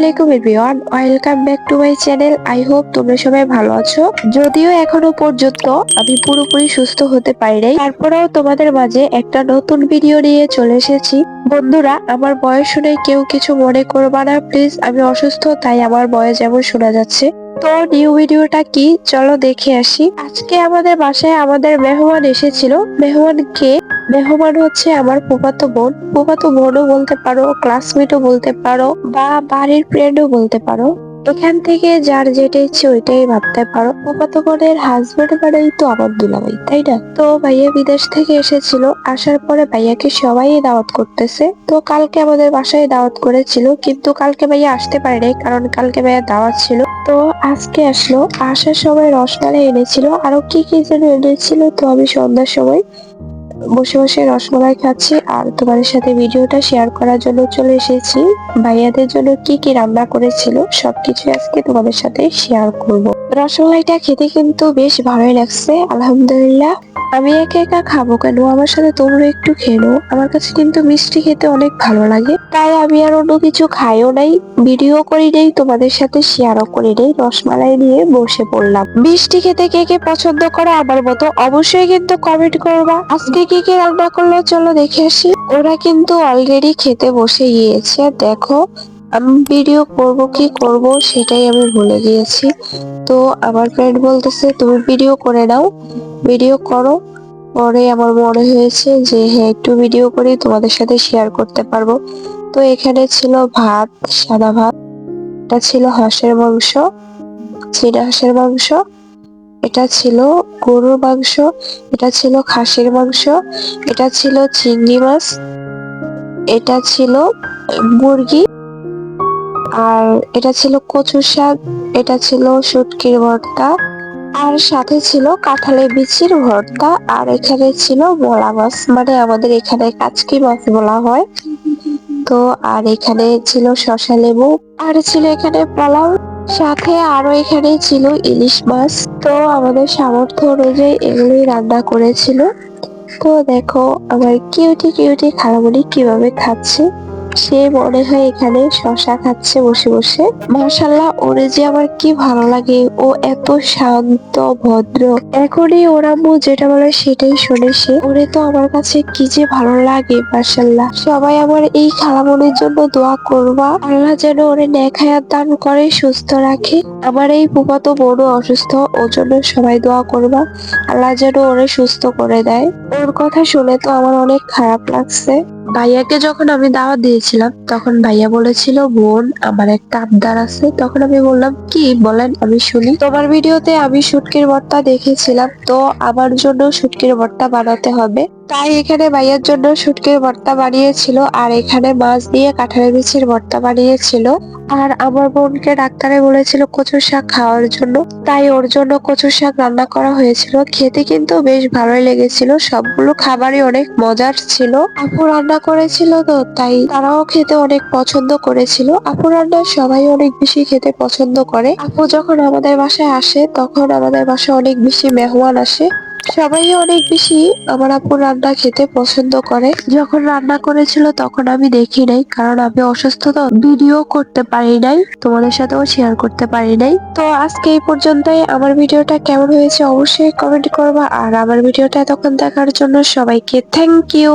আলাইকুম everyone, welcome back to my channel. I hope তোমরা সবাই ভালো আছো। যদিও এখনও পর্যন্ত আমি পুরোপুরি সুস্থ হতে পারি নাই। তারপরেও তোমাদের মাঝে একটা নতুন ভিডিও নিয়ে চলে এসেছি। বন্ধুরা, আমার বয়স শুনে কেউ কিছু মনে করবা না প্লিজ আমি অসুস্থ, তাই আমার বয়স যেমন শোনা যাচ্ছে। তো নিউ ভিডিওটা কি? চলো দেখে আসি। আজকে আমাদের বাসায় আমাদের মেহমান এসেছিল। মেহমান কে? মেহমান হচ্ছে আমার ফুফাতো বোন। ফুফাতো বোনও বলতে পারো ক্লাসমেটও বলতে পারো, বা বাড়ির ফ্রেন্ডও বলতে পারো। এখান থেকে যার যেটা ইচ্ছে ওইটাই ভাবতে পারো। বোনের হাজবেন্ড মানেই তো আমার দুলাভাই তাই না? তো ভাইয়া বিদেশ থেকে এসেছিল, আসার পরে ভাইয়াকে সবাই দাওয়াত করতেছে। তো কালকে আমাদের বাসায় দাওয়াত করেছিল, কিন্তু কালকে ভাইয়া আসতে পারেনি, কারণ কালকে ভাইয়া দাওয়াত ছিল। তো আজকে আসলো, আসার সময় রসমালাই এনেছিল। আরও কি কি যেন এনেছিল তো আমি সন্ধ্যার সময় বসে বসে রসমালাই খাচ্ছি আর তোমাদের সাথে ভিডিওটা শেয়ার করার জন্য চলে এসেছি। ভাইয়াদের জন্য কি কি রান্না করেছিল সবকিছু আজকে তোমাদের সাথে শেয়ার করব। রসমালাইটা খেতে কিন্তু বেশ ভালোই লাগছে, আলহামদুলিল্লাহ। আমি একা একা খাব কেন? আমার সাথে তোমরা একটু নাও। আমার কাছে কিন্তু মিষ্টি খেতে অনেক ভালো লাগে। তাই আমি আর অন্য কিছু খাইও নাই, ভিডিও করি নেই, তোমাদের সাথে শেয়ারও করি নেই, রসমালাই নিয়ে বসে পড়লাম। মিষ্টি খেতে কে কে পছন্দ করে আমার মতো অবশ্যই কিন্তু কমেন্ট করবা। আজকে কি কি রান্না করল চলো দেখে আসি। ওরা কিন্তু অলরেডি খেতে বসে গিয়েছে। দেখো, আমি ভিডিও করব, কি করব সেটাই আমি ভুলে গিয়েছি। তো আমার ফ্রেন্ড বলতেছে, তুমি ভিডিও করে নাও। ভিডিও করো। পরে আমার মনে হয়েছে যে হ্যাঁ একটু ভিডিও করে তোমাদের সাথে শেয়ার করতে পারব। তো এখানে ছিল ভাত, সাদা ভাত। এটা ছিল হাঁসের মাংস। চীনা হাঁসের মাংস। এটা ছিল গরুর মাংস, এটা ছিল খাসির মাংস, এটা ছিল চিংড়ি মাছ, এটা ছিল মুরগি, আর এটা ছিল কচু শাক, এটা ছিল শুটকির ভর্তা, আর সাথে ছিল কাঁঠালের বিচির ভর্তা, আর এখানে ছিল বলা মাছ মানে আমাদের এখানে কাচকি মাছ বলা হয়। তো আর এখানে ছিল শসা লেবু, আর ছিল এখানে পোলাও, সাথে আরও এখানে ছিল ইলিশ মাছ। তো আমাদের সামর্থ্য অনুযায়ী এগুলোই রান্না করেছিল। তো দেখো, আমার কিউটি কিউটি খারাপ কীভাবে খাচ্ছে। সে মনে হয় এখানে শশা খাচ্ছে বসে বসে। মাশাল্লাহ ওরে যে আমার কি ভালো লাগে। ও এত শান্ত, ভদ্র। এখনই ওর আম্মু যেটা বলে সেটাই শুনে সে। ওরে তো আমার কাছে কি যে ভালো লাগে মাশাল্লাহ সবাই আমার এই খালামনির জন্য দোয়া করবা। আল্লাহ যেন ওরে নেখায়াত দান করে, সুস্থ রাখে। আমার এই ফুফাতো বোনও অসুস্থ, ওর জন্য সবাই দোয়া করবা। আল্লাহ যেন ওরে সুস্থ করে দেয়। ওর কথা শুনে তো আমার অনেক খারাপ লাগছে। ভাইয়াকে যখন আমি দাওয়াত দিয়েছিলাম তখন ভাইয়া বলেছিল, বোন, আমার একটা আবদার আছে। তখন আমি বললাম, কি? বলেন, আমি শুনি। তোমার ভিডিওতে আমি শুটকির ভর্তা দেখেছিলাম, তো আমার জন্য শুটকির ভর্তা বানাতে হবে। তাই এখানে ভাইয়ার জন্য শুটকির ভর্তা বানিয়েছিল, আর এখানে মাছ দিয়ে কাঁঠালের বিচির ভর্তা বানিয়েছিল। আর আমার বোনকে ডাক্তারে বলেছিল কচু শাক খাওয়ার জন্য, তাই ওর জন্য কচু শাক রান্না করা হয়েছিল। খেতে কিন্তু বেশ ভালোই লেগেছিল, সবগুলো খাবারই অনেক মজার ছিল। আপু রান্না করেছিল তো, তাই তারাও খেতে অনেক পছন্দ করেছিল। আপু রান্না সবাই অনেক বেশি খেতে পছন্দ করে। আপু যখন আমাদের বাসায় আসে, তখন আমাদের বাসায় অনেক বেশি মেহমান আসে। সবাই অনেক বেশি আমার আপু রান্না খেতে পছন্দ করে। যখন রান্না করেছিল তখন আমি দেখি নাই, কারণ আমি অসুস্থ তো ভিডিও করতে পারি নাই, তোমাদের সাথেও শেয়ার করতে পারি নাই। তো আজকে এই পর্যন্তই, আমার ভিডিওটা কেমন হয়েছে অবশ্যই কমেন্ট করবা, আর আমার ভিডিওটা এতক্ষণ দেখার জন্য সবাইকে থ্যাংক ইউ